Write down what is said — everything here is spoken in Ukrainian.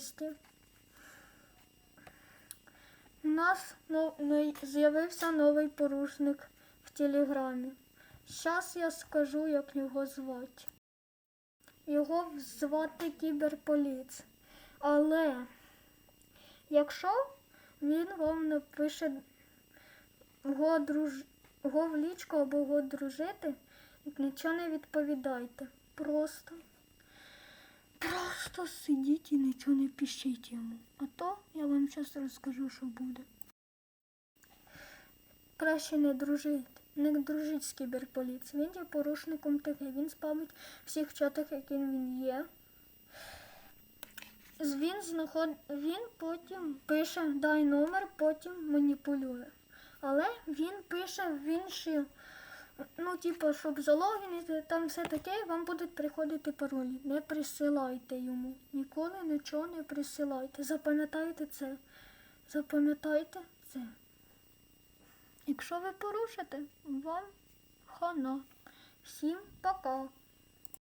терористів. У нас з'явився новий порушник в Телеграмі. Зараз я скажу, як його звати. Його звати Кіберполіц. Але якщо він вам напише го, го в лічку або го дружити, нічого не відповідайте. Просто. Просто сидіть і нічого не пишіть йому. А то я вам зараз розкажу, що буде. Краще не дружити. Не дружить з кіберполіцією. Він є порушником таке. Він спамить всіх чатах, яким він є. Він знаход... він потім пише дай номер, потім маніпулює. Але він пише в інші, ну, типу, щоб залогінити, там все таке, вам будуть приходити паролі. Не присилайте йому. Ніколи нічого не присилайте. Запам'ятайте це. Запам'ятайте це. Якщо ви порушите, вам хана. Всім пока.